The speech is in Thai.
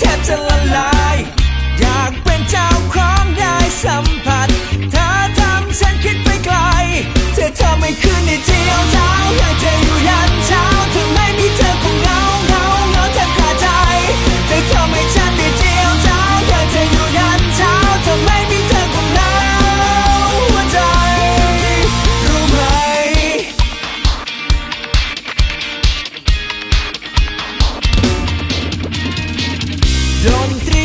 แทบจะละลาย อยากเป็นเจ้าของได้สัมผัส Don't